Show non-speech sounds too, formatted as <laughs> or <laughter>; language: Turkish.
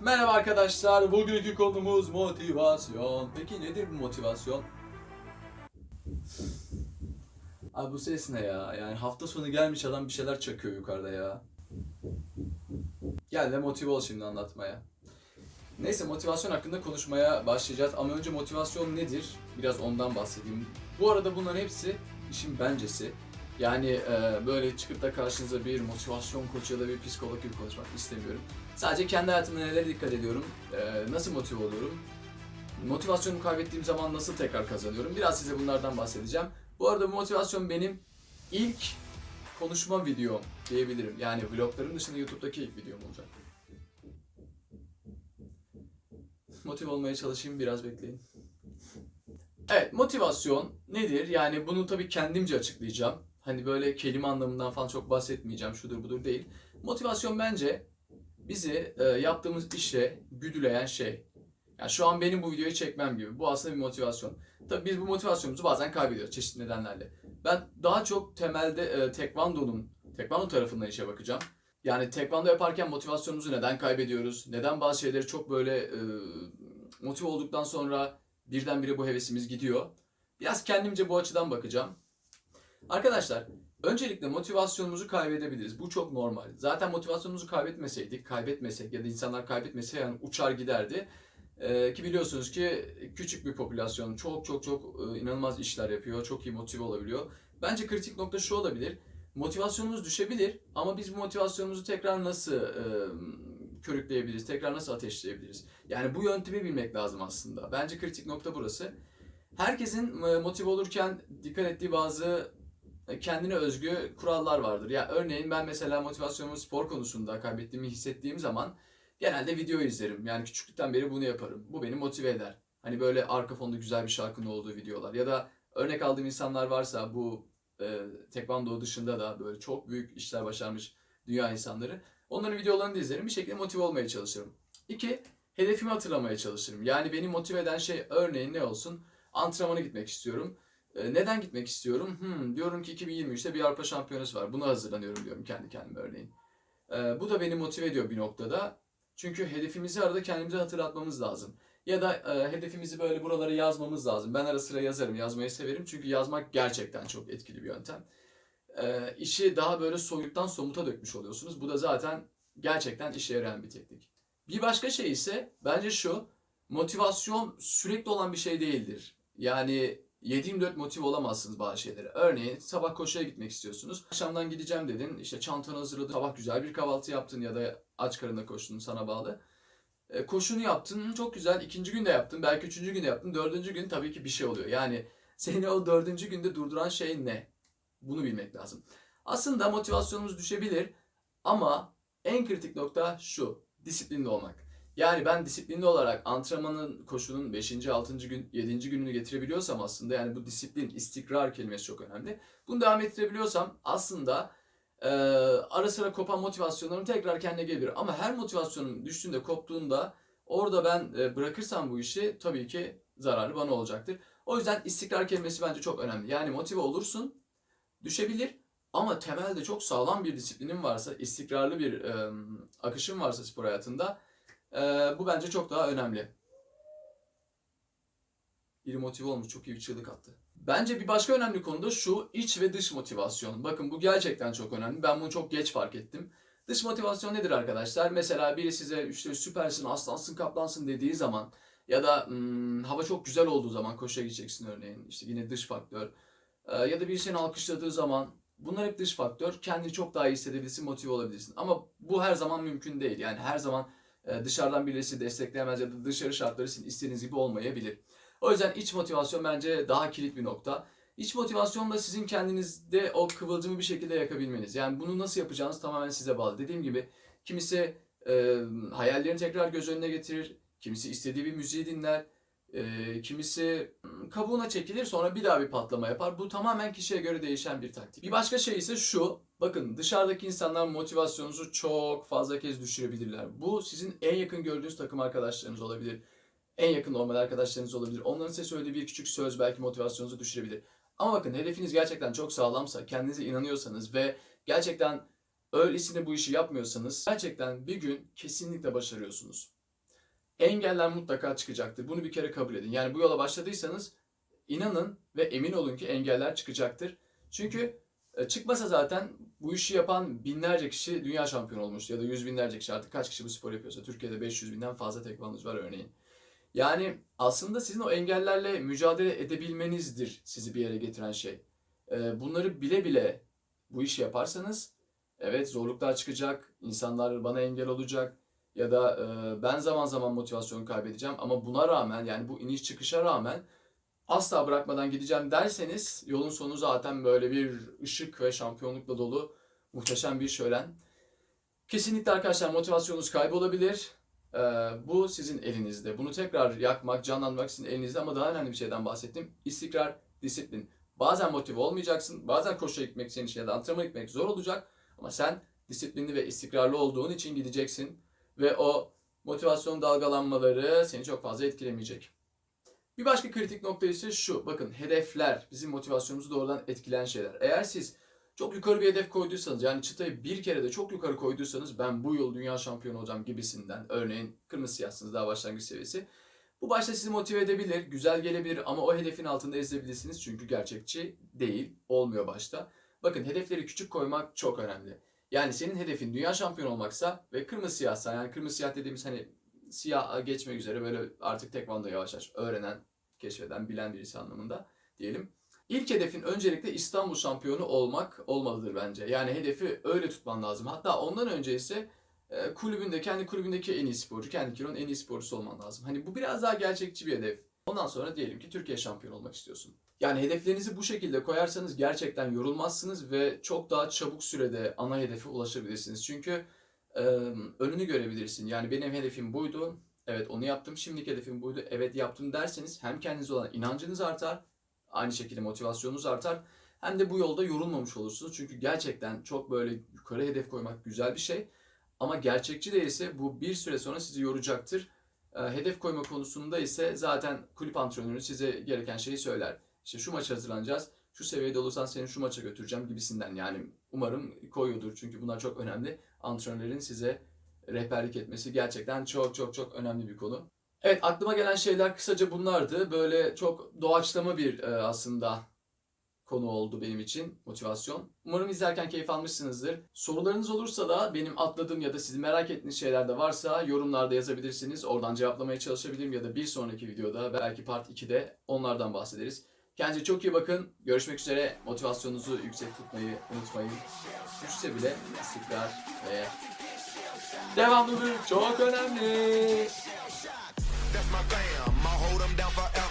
Merhaba arkadaşlar, bugünkü konumuz motivasyon. Peki nedir bu motivasyon? Abi bu ses ne ya? Yani hafta sonu gelmiş adam bir şeyler çakıyor yukarıda ya. Gel de motive ol şimdi anlatmaya. Neyse motivasyon hakkında konuşmaya başlayacağız ama önce motivasyon nedir? Biraz ondan bahsedeyim. Bu arada bunların hepsi işin bencesi. Yani e, böyle çıkıp da karşınıza bir motivasyon koçu ya da bir psikolog gibi konuşmak istemiyorum. Sadece kendi hayatımda nelere dikkat ediyorum, e, nasıl motive oluyorum, motivasyonumu kaybettiğim zaman nasıl tekrar kazanıyorum. Biraz size bunlardan bahsedeceğim. Bu arada motivasyon benim ilk konuşma videom diyebilirim. Yani vloglarım dışında YouTube'daki ilk videom olacak. Motive olmaya çalışayım biraz bekleyin. Evet motivasyon nedir? Yani bunu tabii kendimce açıklayacağım. Hani böyle kelime anlamından falan çok bahsetmeyeceğim. Şudur budur değil. Motivasyon bence bizi e, yaptığımız işe güdüleyen şey. Yani şu an benim bu videoyu çekmem gibi. Bu aslında bir motivasyon. Tabii biz bu motivasyonumuzu bazen kaybediyoruz çeşitli nedenlerle. Ben daha çok temelde e, tekvando'nun, tekvando tarafından işe bakacağım. Yani tekvando yaparken motivasyonumuzu neden kaybediyoruz? Neden bazı şeyleri çok böyle e, motive olduktan sonra birdenbire bu hevesimiz gidiyor? Biraz kendimce bu açıdan bakacağım. Arkadaşlar Öncelikle motivasyonumuzu kaybedebiliriz. Bu çok normal. Zaten motivasyonumuzu kaybetmeseydik, kaybetmesek ya da insanlar kaybetmese yani uçar giderdi. Ee, ki biliyorsunuz ki küçük bir popülasyon çok çok çok e, inanılmaz işler yapıyor, çok iyi motive olabiliyor. Bence kritik nokta şu olabilir. Motivasyonumuz düşebilir ama biz bu motivasyonumuzu tekrar nasıl e, körükleyebiliriz, tekrar nasıl ateşleyebiliriz? Yani bu yöntemi bilmek lazım aslında. Bence kritik nokta burası. Herkesin e, motive olurken dikkat ettiği bazı kendine özgü kurallar vardır. Ya örneğin ben mesela motivasyonumu spor konusunda kaybettiğimi hissettiğim zaman genelde video izlerim. Yani küçüklükten beri bunu yaparım. Bu beni motive eder. Hani böyle arka fonda güzel bir şarkının olduğu videolar ya da örnek aldığım insanlar varsa bu e, tekvando dışında da böyle çok büyük işler başarmış dünya insanları. Onların videolarını da izlerim. Bir şekilde motive olmaya çalışırım. İki, hedefimi hatırlamaya çalışırım. Yani beni motive eden şey örneğin ne olsun? Antrenmana gitmek istiyorum. E, neden gitmek istiyorum? Hmm, diyorum ki 2023'te bir Avrupa Şampiyonası var. Buna hazırlanıyorum diyorum kendi kendime örneğin. E, bu da beni motive ediyor bir noktada. Çünkü hedefimizi arada kendimize hatırlatmamız lazım. Ya da e, hedefimizi böyle buralara yazmamız lazım. Ben ara sıra yazarım, yazmayı severim. Çünkü yazmak gerçekten çok etkili bir yöntem. E, işi daha böyle soyuttan somuta dökmüş oluyorsunuz. Bu da zaten gerçekten işe yarayan bir teknik. Bir başka şey ise bence şu. Motivasyon sürekli olan bir şey değildir. Yani 7-24 motive olamazsınız bazı şeylere. Örneğin sabah koşuya gitmek istiyorsunuz. Akşamdan gideceğim dedin. İşte çantanı hazırladın. Sabah güzel bir kahvaltı yaptın ya da aç karınla koştun sana bağlı. E, koşunu yaptın. Çok güzel. İkinci günde yaptın. Belki üçüncü günde yaptın. Dördüncü gün tabii ki bir şey oluyor. Yani <laughs> seni o dördüncü günde durduran şey ne? Bunu bilmek lazım. Aslında motivasyonumuz düşebilir ama en kritik nokta şu. Disiplinli olmak. Yani ben disiplinli olarak antrenmanın, koşunun 5. 6. gün, 7. gününü getirebiliyorsam aslında yani bu disiplin, istikrar kelimesi çok önemli. Bunu devam ettirebiliyorsam aslında e, ara sıra kopan motivasyonlarım tekrar kendine gelir. Ama her motivasyonum düştüğünde, koptuğunda orada ben e, bırakırsam bu işi tabii ki zararı bana olacaktır. O yüzden istikrar kelimesi bence çok önemli. Yani motive olursun, düşebilir ama temelde çok sağlam bir disiplinin varsa, istikrarlı bir e, akışın varsa spor hayatında ee, bu bence çok daha önemli. Biri motive olmuş, çok iyi bir çığlık attı. Bence bir başka önemli konu da şu iç ve dış motivasyon. Bakın bu gerçekten çok önemli. Ben bunu çok geç fark ettim. Dış motivasyon nedir arkadaşlar? Mesela biri size işte süpersin, aslansın, kaplansın dediği zaman ya da hmm, hava çok güzel olduğu zaman koşuya gideceksin örneğin. İşte yine dış faktör. Ee, ya da biri seni alkışladığı zaman bunlar hep dış faktör. Kendini çok daha iyi hissedebilirsin, motive olabilirsin. Ama bu her zaman mümkün değil. Yani her zaman dışarıdan birisi destekleyemez ya da dışarı şartları sizin istediğiniz gibi olmayabilir. O yüzden iç motivasyon bence daha kilit bir nokta. İç motivasyon da sizin kendinizde o kıvılcımı bir şekilde yakabilmeniz. Yani bunu nasıl yapacağınız tamamen size bağlı. Dediğim gibi kimisi e, hayallerini tekrar göz önüne getirir. Kimisi istediği bir müziği dinler. E, kimisi kabuğuna çekilir sonra bir daha bir patlama yapar. Bu tamamen kişiye göre değişen bir taktik. Bir başka şey ise şu. Bakın dışarıdaki insanlar motivasyonunuzu çok fazla kez düşürebilirler. Bu sizin en yakın gördüğünüz takım arkadaşlarınız olabilir. En yakın normal arkadaşlarınız olabilir. Onların size söylediği bir küçük söz belki motivasyonunuzu düşürebilir. Ama bakın hedefiniz gerçekten çok sağlamsa, kendinize inanıyorsanız ve gerçekten öylesine bu işi yapmıyorsanız gerçekten bir gün kesinlikle başarıyorsunuz. Engeller mutlaka çıkacaktır. Bunu bir kere kabul edin. Yani bu yola başladıysanız inanın ve emin olun ki engeller çıkacaktır. Çünkü e, çıkmasa zaten bu işi yapan binlerce kişi dünya şampiyonu olmuş ya da yüz binlerce kişi artık kaç kişi bu spor yapıyorsa Türkiye'de 500 binden fazla tekvandocu var örneğin. Yani aslında sizin o engellerle mücadele edebilmenizdir sizi bir yere getiren şey. E, Bunları bile bile bu işi yaparsanız evet zorluklar çıkacak, insanlar bana engel olacak ya da e, ben zaman zaman motivasyon kaybedeceğim ama buna rağmen yani bu iniş çıkışa rağmen asla bırakmadan gideceğim derseniz yolun sonu zaten böyle bir ışık ve şampiyonlukla dolu muhteşem bir şölen. Kesinlikle arkadaşlar motivasyonunuz kaybolabilir. Ee, bu sizin elinizde. Bunu tekrar yakmak, canlandırmak sizin elinizde ama daha önemli bir şeyden bahsettim. İstikrar, disiplin. Bazen motive olmayacaksın, bazen koşuya gitmek senin için ya da antrenmana gitmek zor olacak. Ama sen disiplinli ve istikrarlı olduğun için gideceksin. Ve o motivasyon dalgalanmaları seni çok fazla etkilemeyecek. Bir başka kritik nokta ise şu. Bakın hedefler bizim motivasyonumuzu doğrudan etkileyen şeyler. Eğer siz çok yukarı bir hedef koyduysanız yani çıtayı bir kere de çok yukarı koyduysanız ben bu yıl dünya şampiyonu olacağım gibisinden örneğin kırmızı siyahsınız daha başlangıç seviyesi. Bu başta sizi motive edebilir, güzel gelebilir ama o hedefin altında ezilebilirsiniz çünkü gerçekçi değil, olmuyor başta. Bakın hedefleri küçük koymak çok önemli. Yani senin hedefin dünya şampiyonu olmaksa ve kırmızı siyahsa yani kırmızı siyah dediğimiz hani siyah geçmek üzere böyle artık tekvando yavaş yavaş öğrenen, keşfeden, bilen birisi anlamında diyelim. İlk hedefin öncelikle İstanbul şampiyonu olmak olmalıdır bence. Yani hedefi öyle tutman lazım. Hatta ondan önce ise e, kulübünde, kendi kulübündeki en iyi sporcu, kendi kilonun en iyi sporcusu olman lazım. Hani bu biraz daha gerçekçi bir hedef. Ondan sonra diyelim ki Türkiye şampiyonu olmak istiyorsun. Yani hedeflerinizi bu şekilde koyarsanız gerçekten yorulmazsınız ve çok daha çabuk sürede ana hedefe ulaşabilirsiniz. Çünkü e, önünü görebilirsin. Yani benim hedefim buydu. Evet onu yaptım. Şimdiki hedefim buydu. Evet yaptım derseniz hem kendinize olan inancınız artar. Aynı şekilde motivasyonunuz artar. Hem de bu yolda yorulmamış olursunuz. Çünkü gerçekten çok böyle yukarı hedef koymak güzel bir şey. Ama gerçekçi değilse bu bir süre sonra sizi yoracaktır. E, hedef koyma konusunda ise zaten kulüp antrenörü size gereken şeyi söyler. İşte şu maça hazırlanacağız. Şu seviyede olursan seni şu maça götüreceğim gibisinden. Yani umarım koyuyordur. Çünkü bunlar çok önemli. Antrenörlerin size rehberlik etmesi gerçekten çok çok çok önemli bir konu. Evet aklıma gelen şeyler kısaca bunlardı. Böyle çok doğaçlama bir e, aslında konu oldu benim için motivasyon. Umarım izlerken keyif almışsınızdır. Sorularınız olursa da benim atladığım ya da sizin merak ettiğiniz şeyler de varsa yorumlarda yazabilirsiniz. Oradan cevaplamaya çalışabilirim ya da bir sonraki videoda belki part 2'de onlardan bahsederiz. Kendinize çok iyi bakın. Görüşmek üzere. Motivasyonunuzu yüksek tutmayı unutmayın. Düşse bile istikrar ve devamlılık çok önemli. That's my fam. I hold them down for